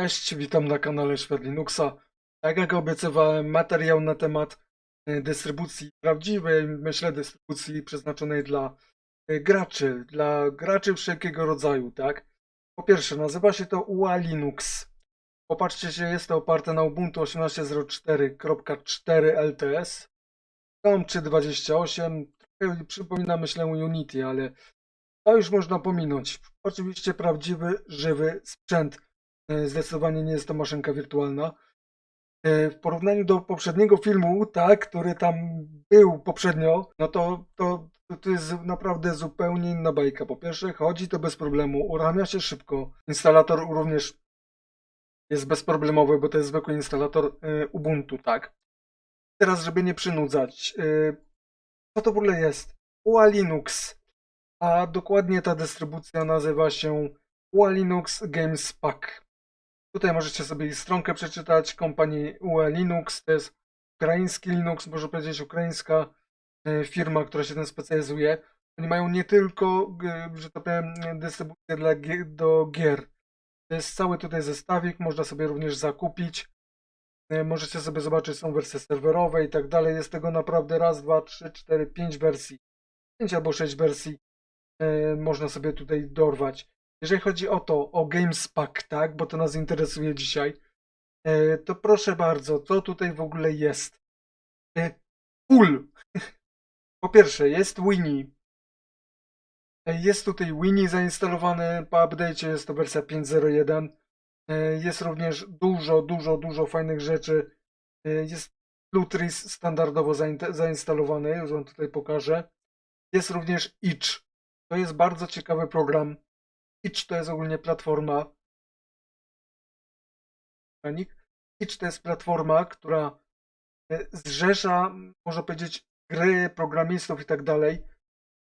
Cześć, witam na kanale Świat Linuxa. Tak jak obiecywałem, materiał na temat e, dystrybucji prawdziwej, myślę dystrybucji przeznaczonej dla e, graczy, dla graczy wszelkiego rodzaju, tak? Po pierwsze, nazywa się to UA Linux. Popatrzcie się, jest to oparte na Ubuntu 18.04.4 LTS. COM 3.28, trochę przypomina myślę Unity, ale to już można pominąć. Oczywiście prawdziwy, żywy sprzęt. E, Zdecydowanie nie jest to maszynka wirtualna. E, W porównaniu do poprzedniego filmu, tak, który tam był poprzednio, no to, to, to, jest naprawdę zupełnie inna bajka. Po pierwsze, chodzi to bez problemu, uruchamia się szybko. Instalator również jest bezproblemowy, bo to jest zwykły instalator e, Ubuntu, tak. Teraz, żeby nie przynudzać, co to w ogóle jest? UA Linux, a dokładnie ta dystrybucja nazywa się UA Linux Games Pack. Tutaj możecie sobie ich stronkę przeczytać kompanii UE Linux. To jest ukraiński Linux, można powiedzieć ukraińska e, firma, która się tym specjalizuje. Oni mają nie tylko, g- że tak powiem, dystrybucję dla, do gier. To jest cały tutaj zestawik, można sobie również zakupić. E, Możecie sobie zobaczyć, są wersje serwerowe i tak dalej. Jest tego naprawdę raz, dwa, trzy, cztery, pięć wersji. Pięć albo sześć wersji e, można sobie tutaj dorwać. Jeżeli chodzi o to, o Games Pack, tak, bo to nas interesuje dzisiaj, e, to proszę bardzo, co tutaj w ogóle jest? E, Full. Po pierwsze, jest Winnie. E, Jest tutaj Winnie zainstalowany po update'cie, jest to wersja 5.01. E, Jest również dużo, dużo, dużo fajnych rzeczy. E, Jest Lutris standardowo zainstalowany, już wam tutaj pokażę. Jest również Itch. To jest bardzo ciekawy program. Itch to jest ogólnie platforma. Itch to jest platforma, która e, zrzesza, można powiedzieć, gry programistów i tak dalej,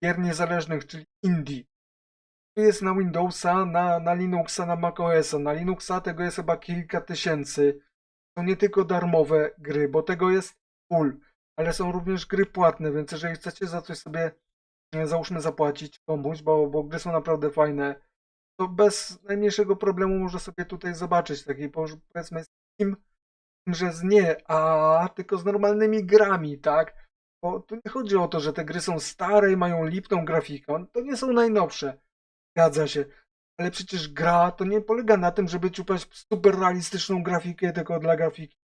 gier niezależnych, czyli indie. Tu jest na Windowsa, na, na Linuxa, na macOSa. Na Linuxa tego jest chyba kilka tysięcy. Są nie tylko darmowe gry, bo tego jest full, ale są również gry płatne, więc jeżeli chcecie za coś sobie, e, załóżmy, zapłacić komuś, bo, bo gry są naprawdę fajne, to bez najmniejszego problemu można sobie tutaj zobaczyć taki powiedzmy Steam, że z nie, a tylko z normalnymi grami, tak? Bo tu nie chodzi o to, że te gry są stare i mają lipną grafikę. To nie są najnowsze. Zgadza się. Ale przecież gra to nie polega na tym, żeby ciupać super realistyczną grafikę tylko dla grafiki,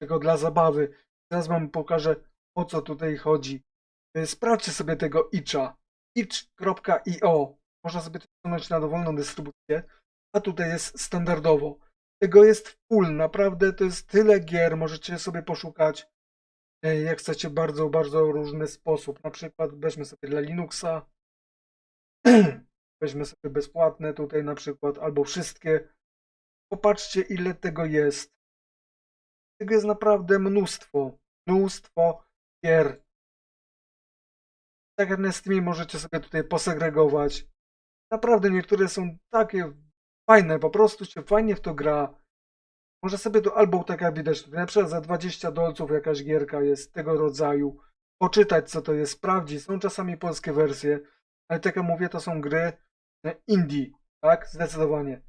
tylko dla zabawy. Teraz wam pokażę o co tutaj chodzi. Y, Sprawdźcie sobie tego itcha. itch.io można sobie to ściągnąć na dowolną dystrybucję, a tutaj jest standardowo. Tego jest full, naprawdę to jest tyle gier, możecie sobie poszukać e, jak chcecie bardzo, bardzo różny sposób. Na przykład weźmy sobie dla Linuxa, weźmy sobie bezpłatne tutaj na przykład, albo wszystkie. Popatrzcie ile tego jest. Tego jest naprawdę mnóstwo, mnóstwo gier. Tak jak na Steamie możecie sobie tutaj posegregować. Naprawdę niektóre są takie fajne, po prostu się fajnie w to gra. Może sobie to albo tak jak widać na przykład za 20 dolców jakaś gierka jest tego rodzaju. Poczytać co to jest, sprawdzić. Są czasami polskie wersje, ale tak jak mówię, to są gry e, indie, tak? Zdecydowanie.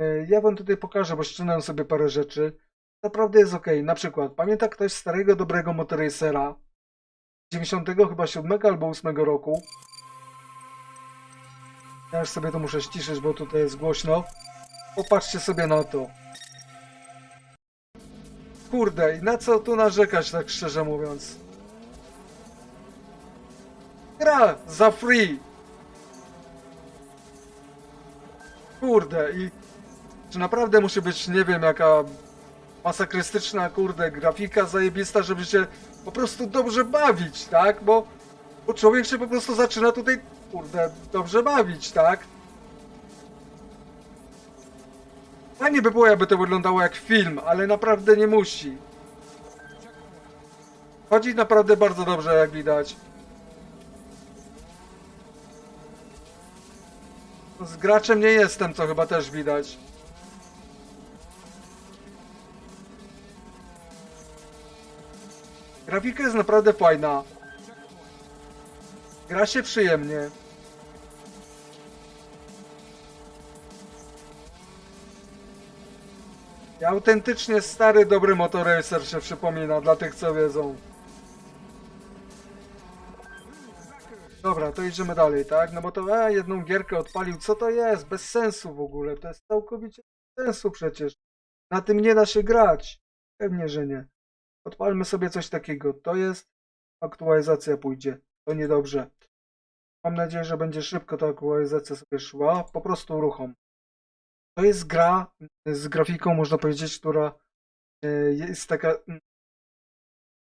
E, Ja wam tutaj pokażę, bo ściągnąłem sobie parę rzeczy. Naprawdę jest ok. Na przykład, pamięta ktoś starego, dobrego Motorracera? 90 chyba 7 albo 8 roku. Ja już sobie to muszę ściszyć, bo tutaj jest głośno. Popatrzcie sobie na to. Kurde, i na co tu narzekać, tak szczerze mówiąc? Gra za free! Kurde, i czy naprawdę musi być, nie wiem, jaka masakrystyczna, kurde, grafika zajebista, żeby się po prostu dobrze bawić, tak? Bo, bo człowiek się po prostu zaczyna tutaj, kurde, dobrze bawić, tak? Fajnie by było, jakby to wyglądało jak film, ale naprawdę nie musi. Chodzi naprawdę bardzo dobrze, jak widać. Z graczem nie jestem, co chyba też widać. Grafika jest naprawdę fajna. Gra się przyjemnie. Autentycznie stary, dobry Motoracer się przypomina dla tych, co wiedzą. Dobra, to idziemy dalej, tak? No bo to e, jedną gierkę odpalił. Co to jest? Bez sensu w ogóle. To jest całkowicie bez sensu przecież. Na tym nie da się grać. Pewnie, że nie. Odpalmy sobie coś takiego. To jest aktualizacja pójdzie. To niedobrze. Mam nadzieję, że będzie szybko ta aktualizacja sobie szła. Po prostu uruchom. To jest gra z grafiką, można powiedzieć, która e, jest taka mm,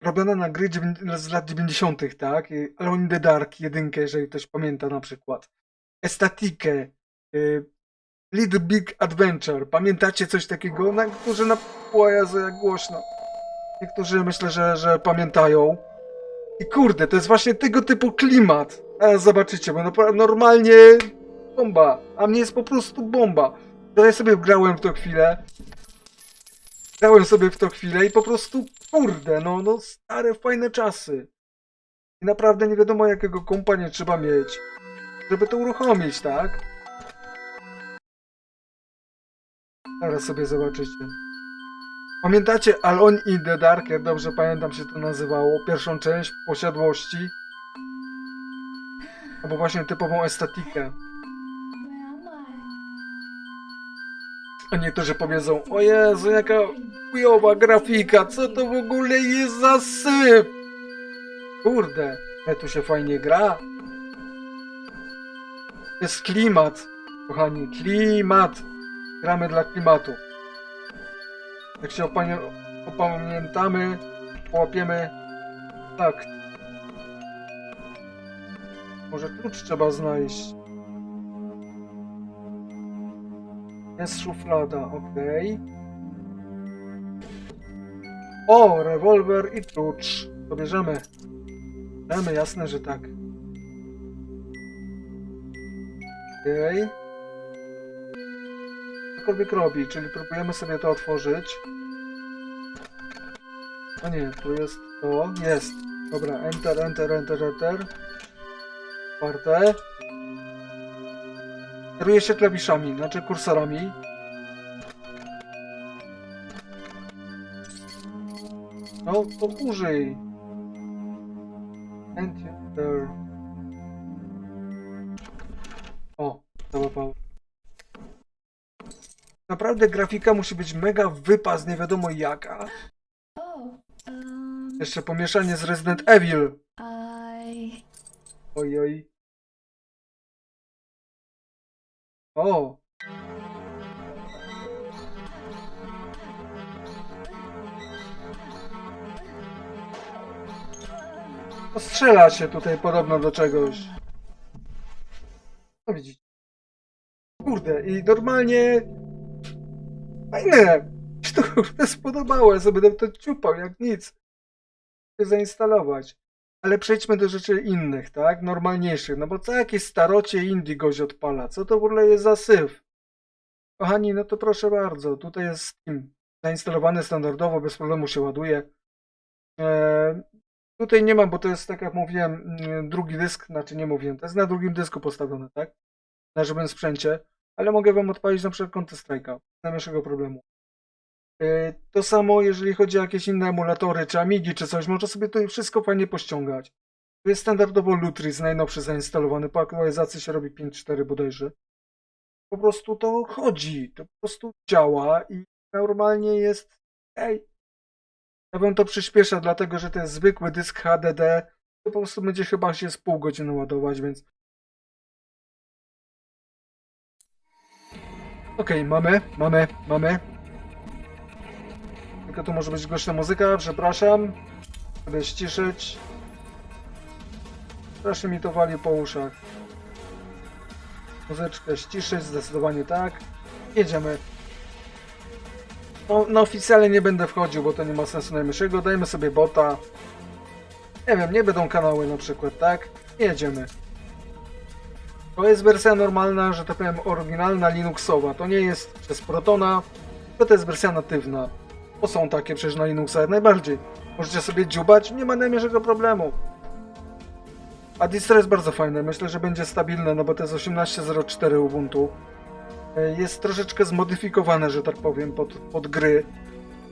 robiona na gry z lat 90., tak? Alone in the Dark, jedynkę, jeżeli ktoś pamięta na przykład. Estatikę, y, Little Big Adventure. Pamiętacie coś takiego? Na, niektórzy na... O Jezu, jak głośno. Niektórzy myślę, że, że pamiętają. I kurde, to jest właśnie tego typu klimat. A zobaczycie, bo normalnie bomba. A mnie jest po prostu bomba. Wczoraj sobie grałem w to chwilę. Grałem sobie w to chwilę i po prostu kurde, no, no stare, fajne czasy. I naprawdę nie wiadomo jakiego kompa nie trzeba mieć, żeby to uruchomić, tak? Zaraz sobie zobaczycie. Pamiętacie Alone in the Dark, jak dobrze pamiętam się to nazywało, pierwszą część posiadłości? Albo właśnie typową estetikę. A niektórzy powiedzą, o Jezu, jaka chujowa grafika, co to w ogóle jest za syf? Kurde, ale tu się fajnie gra. Jest klimat, kochani, klimat. Gramy dla klimatu. Jak się opanie, opamiętamy, połapiemy tak. Może klucz trzeba znaleźć. Jest szuflada, okej. O, rewolwer i klucz. To bierzemy. Bierzemy, jasne, że tak. Okej. Cokolwiek robi, czyli próbujemy sobie to otworzyć. A nie, tu jest to. Jest. Dobra, enter, enter, enter, enter. Otwarte. Kieruję się klawiszami, znaczy kursorami. No, to użyj. Enter. O, załapało. Naprawdę grafika musi być mega wypas, nie wiadomo jaka. Oh, um, Jeszcze pomieszanie z Resident Evil. I Ojoj. O! To strzela się tutaj podobno do czegoś. No widzicie. Kurde, i normalnie... Fajne! Mi to kurde spodobało, ja sobie będę to ciupał jak nic. Zainstalować. Ale przejdźmy do rzeczy innych, tak? Normalniejszych. No bo co jakieś starocie indie goś odpala? Co to w ogóle jest za syf? Kochani, no to proszę bardzo. Tutaj jest Steam. Zainstalowany standardowo, bez problemu się ładuje. Eee, tutaj nie mam, bo to jest, tak jak mówiłem, mm, drugi dysk. Znaczy nie mówiłem, to jest na drugim dysku postawione, tak? Na żywym sprzęcie. Ale mogę wam odpalić na przykład Counter Strike'a. Nie większego problemu. Eee, To samo, jeżeli chodzi o jakieś inne emulatory, czy Amigi, czy coś, można sobie to wszystko fajnie pościągać. Tu jest standardowo Lutris, najnowszy zainstalowany, po aktualizacji się robi 5.4 bodajże. Po prostu to chodzi, to po prostu działa i normalnie jest, ej, ja bym to przyspiesza, dlatego że to jest zwykły dysk HDD, to po prostu będzie chyba się z pół godziny ładować, więc... Okej, mamy, mamy, mamy. Tylko tu może być głośna muzyka, przepraszam. Żeby ściszyć. Proszę mi to wali po uszach. Muzyczkę ściszyć, zdecydowanie tak. Jedziemy. No, na oficjalnie nie będę wchodził, bo to nie ma sensu najmniejszego. Dajmy sobie bota. Nie wiem, nie będą kanały na przykład, tak? Jedziemy. To jest wersja normalna, że tak powiem oryginalna Linuxowa. To nie jest przez Protona, to, jest wersja natywna. Bo są takie przecież na Linuxa jak najbardziej. Możecie sobie dziubać, nie ma najmniejszego problemu. A distro jest bardzo fajne, myślę, że będzie stabilne, no bo to jest 18.04 Ubuntu. e, jest troszeczkę zmodyfikowane, że tak powiem, pod, pod gry.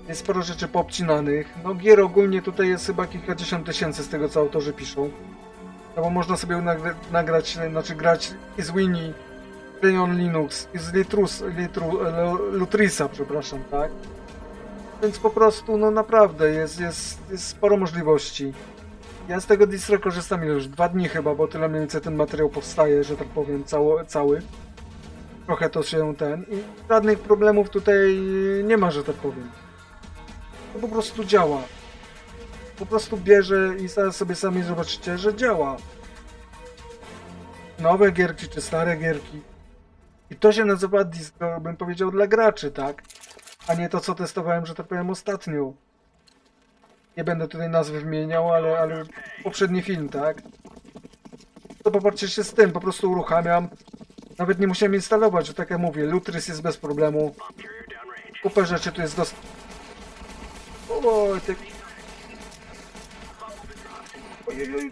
Jest sporo rzeczy poobcinanych. No gier ogólnie tutaj jest chyba kilkadziesiąt tysięcy z tego, co autorzy piszą. No bo można sobie nagra nagrać, znaczy grać i z Winnie, Play on Linux, i z Litrus, Litru, Lutrisa, przepraszam, tak? Więc po prostu, no naprawdę, jest, jest, jest sporo możliwości. Ja z tego distro korzystam już dwa dni chyba, bo tyle mniej więcej ten materiał powstaje, że tak powiem, cało, cały. Trochę to się ten i żadnych problemów tutaj nie ma, że tak powiem. To po prostu działa. Po prostu bierze i zaraz sobie sami zobaczycie, że działa. Nowe gierki czy stare gierki. I to się nazywa disco, bym powiedział, dla graczy, tak? A nie to, co testowałem, że tak powiem, ostatnio. Nie będę tutaj nazwy wymieniał, ale, ale poprzedni film, tak? To popatrzcie się z tym, po prostu uruchamiam. Nawet nie musiałem instalować, że tak jak mówię, Lutris jest bez problemu. Kupę rzeczy tu jest dost... Oj, ty... Ojej, oj.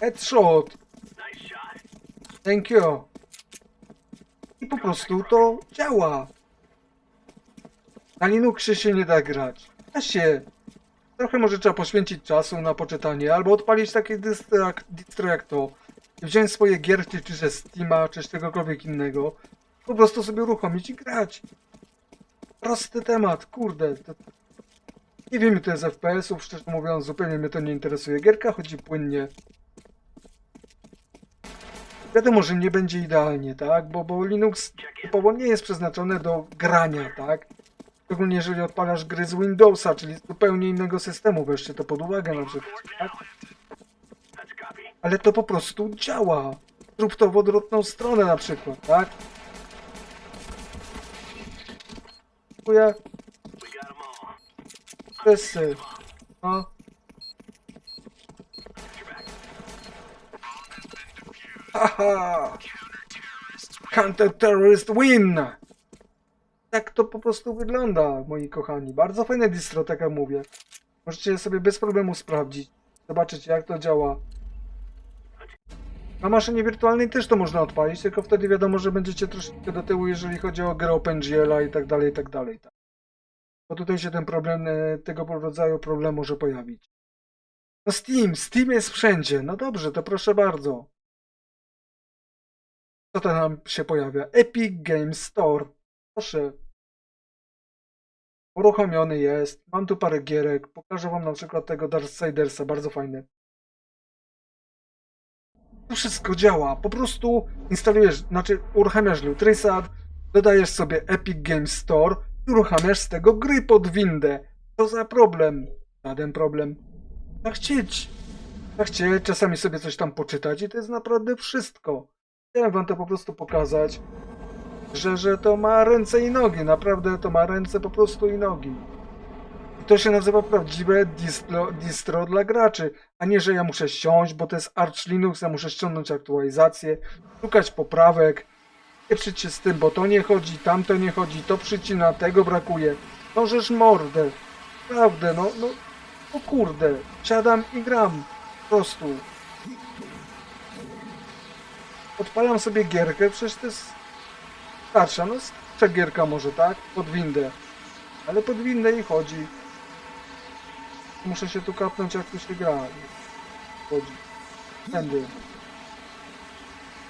Headshot! Thank you. I po prostu to działa. Na Linuxie się nie da grać. Da się. Trochę może trzeba poświęcić czasu na poczytanie, albo odpalić takie distro jak, distro jak to. I wziąć swoje gierki, czy ze Steama, czy z czegokolwiek innego. Po prostu sobie uruchomić i grać. Prosty temat, kurde. To... Nie wiem, to jest FPS-ów, szczerze mówiąc, zupełnie mnie to nie interesuje. Gierka chodzi płynnie. Wiadomo, że nie będzie idealnie, tak? Bo, bo Linux typowo nie jest przeznaczone do grania, tak? Szczególnie jeżeli odpalasz gry z Windowsa, czyli zupełnie innego systemu, weźcie to pod uwagę na przykład, tak? Ale to po prostu działa. Zrób to w odwrotną stronę na przykład, tak? Dziękuję. Wszyscy. No. Haha! Counter-terrorist win! Tak to po prostu wygląda, moi kochani. Bardzo fajne distro, tak jak mówię. Możecie sobie bez problemu sprawdzić. Zobaczyć jak to działa. Na maszynie wirtualnej też to można odpalić, tylko wtedy wiadomo, że będziecie troszeczkę do tyłu, jeżeli chodzi o grę OpenGL-a i tak dalej, i tak dalej. tak. Bo tutaj się ten problem, e, tego rodzaju problem może pojawić. No Steam, Steam jest wszędzie. No dobrze, to proszę bardzo. Co to nam się pojawia? Epic Games Store. Proszę. Uruchomiony jest. Mam tu parę gierek. Pokażę wam na przykład tego Darksidersa. Bardzo fajny. To wszystko działa. Po prostu instalujesz, znaczy uruchamiasz Lutrisad, dodajesz sobie Epic Games Store i uruchamiasz z tego gry pod windę. Co za problem? Żaden problem. Tak chcieć. Tak chcieć, czasami sobie coś tam poczytać i to jest naprawdę wszystko. Chciałem wam to po prostu pokazać, że, że to ma ręce i nogi. Naprawdę to ma ręce po prostu i nogi. To się nazywa prawdziwe distro, distro dla graczy, a nie, że ja muszę siąść, bo to jest Arch Linux, ja muszę ściągnąć aktualizację, szukać poprawek, pieprzyć się z tym, bo to nie chodzi, tamto nie chodzi, to przycina, tego brakuje. No żeż mordę. Prawdę, no, no, o kurde, siadam i gram. Po prostu. Odpalam sobie gierkę, przecież to jest starsza, no starsza gierka może, tak? Pod windę. Ale pod windę i chodzi. Muszę się tu kapnąć jak tu się gra. Chodzi. Tędy.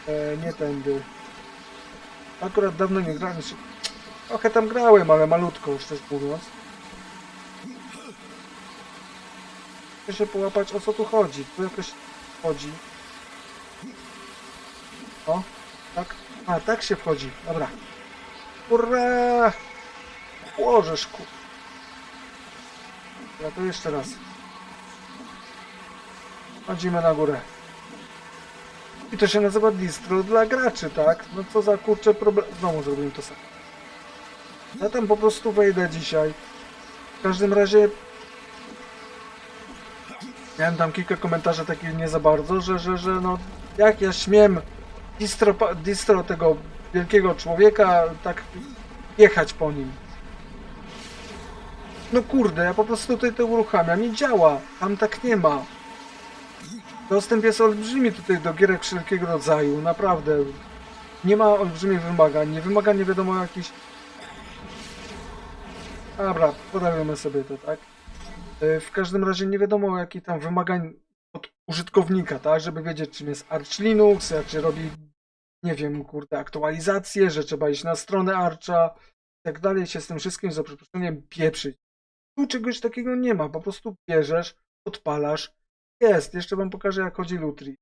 E, nie tędy. Akurat dawno nie grałem. Trochę tam grałem, ale malutko, szczerze mówiąc. Chcę się połapać o co tu chodzi. Tu jakoś chodzi. O, tak. A, tak się wchodzi. Dobra. Ura! Łożesz ku... Ja to jeszcze raz. Chodzimy na górę. I to się nazywa distro dla graczy, tak? No co za kurczę problem... Znowu zrobimy to samo. Ja tam po prostu wejdę dzisiaj. W każdym razie... Miałem tam kilka komentarzy takich nie za bardzo, że, że, że no... Jak ja śmiem distro, distro tego wielkiego człowieka tak jechać po nim. No kurde, ja po prostu tutaj to uruchamiam i działa. Tam tak nie ma. Dostęp jest olbrzymi tutaj do gierek wszelkiego rodzaju, naprawdę. Nie ma olbrzymich wymagań, nie wymaga nie wiadomo jakichś... Dobra, podajemy sobie to, tak? E, W każdym razie nie wiadomo jakich tam wymagań od użytkownika, tak? Żeby wiedzieć czym jest Arch Linux, jak się robi, nie wiem, kurde, aktualizacje, że trzeba iść na stronę Archa i tak dalej, się z tym wszystkim za przeproszeniem pieprzyć. Tu czegoś takiego nie ma, po prostu bierzesz, odpalasz, jest. Jeszcze wam pokażę jak chodzi Lutri.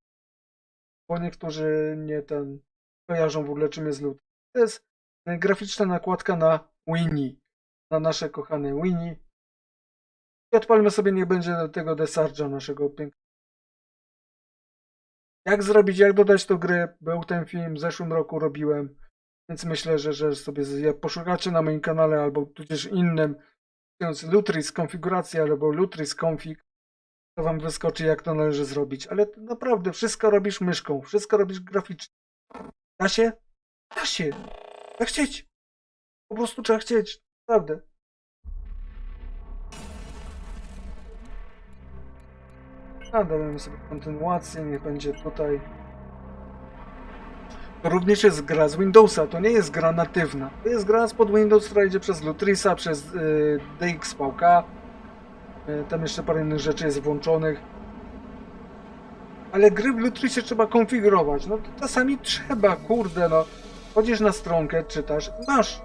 Bo niektórzy nie ten kojarzą w ogóle czym jest Lutri. To jest e, graficzna nakładka na Winnie, na nasze kochane Winnie. I odpalmy sobie, niech będzie do tego Desarja naszego pięknego. Jak zrobić, jak dodać do gry? Był ten film, w zeszłym roku robiłem, więc myślę, że, że sobie poszukacie na moim kanale albo tudzież innym, wpisując Lutris konfiguracja albo Lutris config, to wam wyskoczy jak to należy zrobić. Ale naprawdę wszystko robisz myszką, wszystko robisz graficznie. Da się? Da się. Da chcieć. Po prostu trzeba chcieć. Naprawdę. Dajemy sobie kontynuację, niech będzie tutaj. Również jest gra z Windowsa, to nie jest gra natywna. To jest gra spod Windows, która idzie przez Lutrisa, przez y, DXVK. Y, tam jeszcze parę innych rzeczy jest włączonych. Ale gry w Lutrisie trzeba konfigurować. No to czasami trzeba, kurde, no. Chodzisz na stronkę, czytasz masz.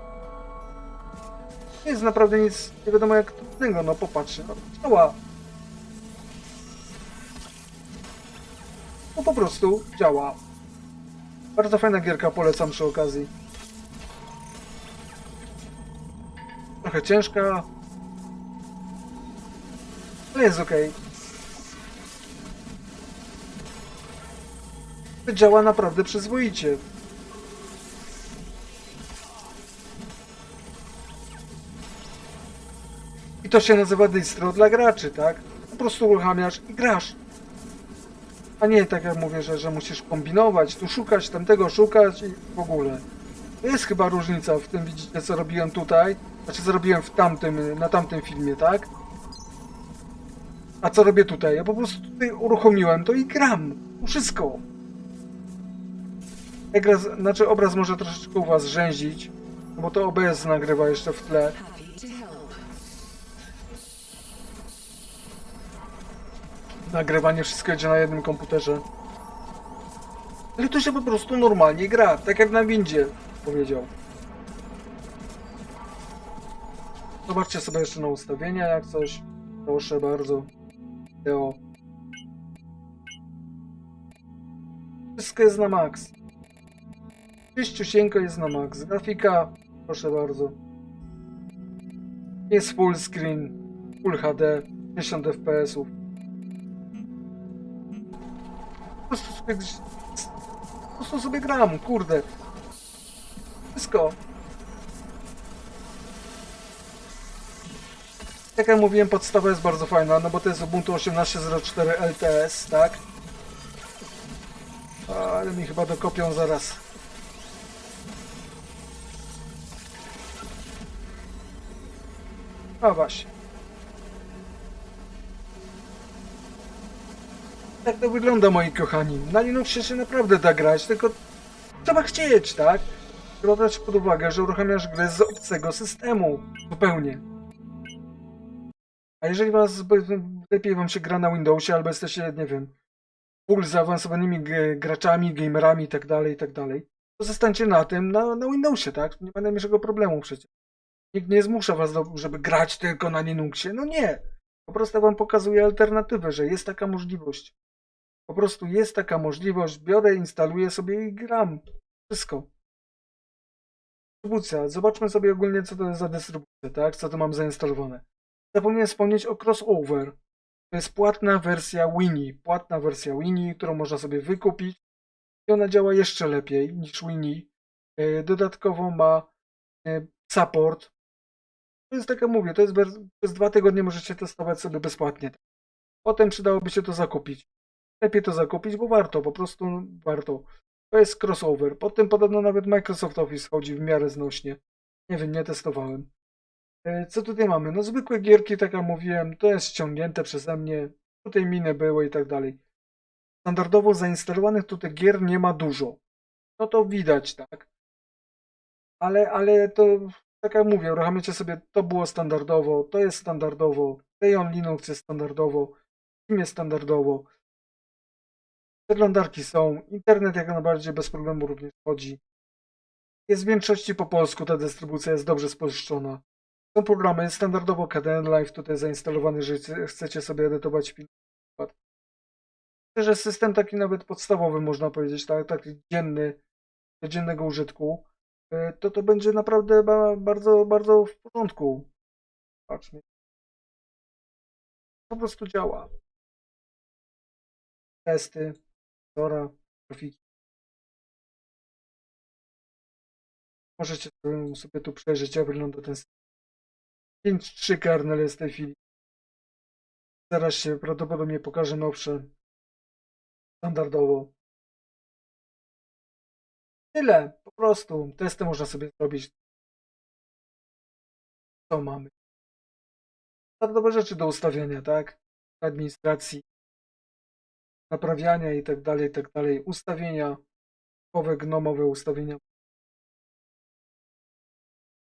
Nie jest naprawdę nic, nie wiadomo jak trudnego, no popatrz, no działa. No po prostu działa. Bardzo fajna gierka, polecam przy okazji. Trochę ciężka. Ale jest ok. Działa naprawdę przyzwoicie. I to się nazywa distro dla graczy, tak? Po prostu uruchamiasz i grasz. A nie tak jak mówię, że, że musisz kombinować, tu szukać, tamtego szukać i w ogóle. To jest chyba różnica w tym, widzicie, co robiłem tutaj, znaczy co robiłem w tamtym, na tamtym filmie, tak? A co robię tutaj? Ja po prostu tutaj uruchomiłem to i gram. Wszystko. Ekran, znaczy obraz może troszeczkę u was rzęzić, bo to OBS nagrywa jeszcze w tle. Nagrywanie wszystko idzie na jednym komputerze. Ale to się po prostu normalnie gra, tak jak na windzie powiedział. Zobaczcie sobie jeszcze na ustawienia jak coś. Proszę bardzo. Teo. Wszystko jest na max. Czyściusieńko jest na max. Grafika, proszę bardzo. Jest full screen, full HD, 60 fps-ów. Po prostu sobie, po prostu sobie gram, kurde. Wszystko. Jak ja mówiłem, podstawa jest bardzo fajna, no bo to jest Ubuntu 18.04 LTS, tak? Ale mi chyba dokopią zaraz. A właśnie. Tak to wygląda, moi kochani. Na Linuxie się naprawdę da grać, tylko trzeba chcieć, tak? Trzeba brać pod uwagę, że uruchamiasz grę z obcego systemu. Zupełnie. A jeżeli was lepiej wam się gra na Windowsie, albo jesteście, nie wiem, full zaawansowanymi g- graczami, gamerami i tak dalej, i tak dalej, to zostańcie na tym, na, na Windowsie, tak? Nie ma najmniejszego problemu przecież. Nikt nie zmusza was, do, żeby grać tylko na Linuxie. No nie. Po prostu wam pokazuję alternatywę, że jest taka możliwość. Po prostu jest taka możliwość, biorę, instaluję sobie i gram. Wszystko. Dystrybucja. Zobaczmy sobie ogólnie, co to jest za dystrybucja, tak? Co tu mam zainstalowane. Zapomniałem wspomnieć o crossover. To jest płatna wersja Winnie. Płatna wersja Winnie, którą można sobie wykupić. I ona działa jeszcze lepiej niż Winnie. Dodatkowo ma e, support. To jest tak jak mówię, to jest wers- przez dwa tygodnie możecie testować sobie bezpłatnie. Potem przydałoby się to zakupić lepiej to zakupić, bo warto, po prostu warto. To jest crossover. Potem podobno nawet Microsoft Office chodzi w miarę znośnie. Nie wiem, nie testowałem. E, Co tutaj mamy? No zwykłe gierki, tak jak mówiłem, to jest ściągnięte przeze mnie. Tutaj miny były i tak dalej. standardowo zainstalowanych tutaj gier nie ma dużo. No to widać, tak. Ale, ale to, tak jak mówię, uruchamiacie sobie, to było standardowo, to jest standardowo, Rayon Linux jest standardowo, Steam jest standardowo. Przeglądarki są, internet jak najbardziej bez problemu również chodzi. Jest w większości po polsku, ta dystrybucja jest dobrze spolszczona. Są programy standardowo KDN Live tutaj zainstalowany, że chce- chcecie sobie edytować film. Myślę, że system taki nawet podstawowy można powiedzieć, tak, taki dzienny, do dziennego użytku, y, to to będzie naprawdę ba, bardzo, bardzo w porządku. Patrzmy. Po prostu działa. Testy, grafiki. Możecie sobie- tu przejrzeć, jak wygląda ten system. 5.3 kernel jest w tej chwili. Zaraz się prawdopodobnie pokaże nowsze. Standardowo. Tyle, po prostu. Testy można sobie zrobić. Co mamy? Standardowe rzeczy do ustawiania, tak? Administracji, naprawiania i tak dalej, i tak dalej. Ustawienia, typowe gnomowe ustawienia.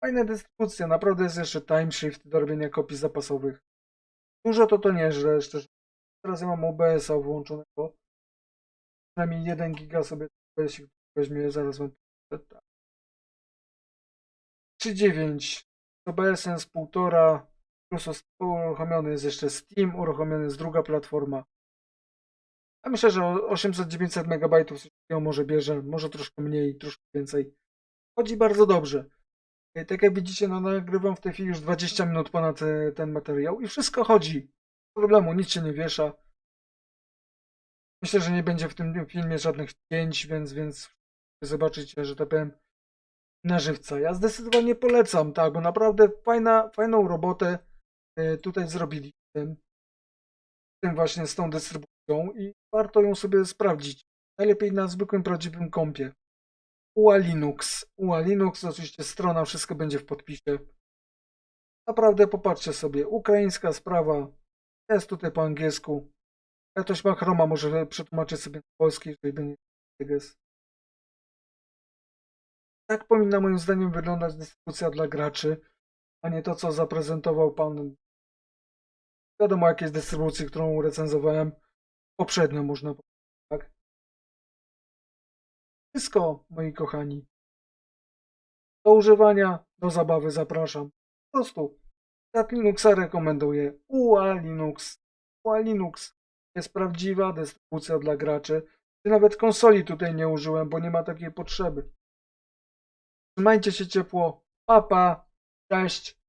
Fajna dystrybucja, naprawdę jest jeszcze timeshift do robienia kopii zapasowych. Dużo to to nie, że szczerze. Teraz ja mam OBS-a włączonego. Przynajmniej 1 giga sobie weźmie, zaraz tak. 3.9 z OBS-em z 1,5 plus uruchomiony jest jeszcze Steam, uruchomiony jest druga platforma. A myślę, że o 800-900 MB może bierze, może troszkę mniej, troszkę więcej. Chodzi bardzo dobrze. E, Tak jak widzicie, no nagrywam w tej chwili już 20 minut ponad e, ten materiał i wszystko chodzi. Problemu, nic się nie wiesza. Myślę, że nie będzie w tym filmie żadnych cięć, więc, więc zobaczycie, że tak powiem, na żywca. Ja zdecydowanie polecam, tak, bo naprawdę fajna, fajną robotę e, tutaj zrobili tym, tym właśnie z tą dystrybucją i warto ją sobie sprawdzić. Najlepiej na zwykłym, prawdziwym kompie. UA Linux. UA Linux, oczywiście strona, wszystko będzie w podpisie. Naprawdę popatrzcie sobie. Ukraińska sprawa. Jest tutaj po angielsku. Ktoś ma Chroma, może przetłumaczyć sobie na polski, jeżeli będzie jest. Tak powinna moim zdaniem wyglądać dystrybucja dla graczy, a nie to, co zaprezentował pan. Wiadomo, jakiej dystrybucji, którą recenzowałem poprzednio, można tak? Wszystko, moi kochani. Do używania, do zabawy zapraszam. Po prostu. Ja Linuxa rekomenduję. UA Linux. UA Linux jest prawdziwa dystrybucja dla graczy. Czy nawet konsoli tutaj nie użyłem, bo nie ma takiej potrzeby. Trzymajcie się ciepło. Papa. Pa. Cześć.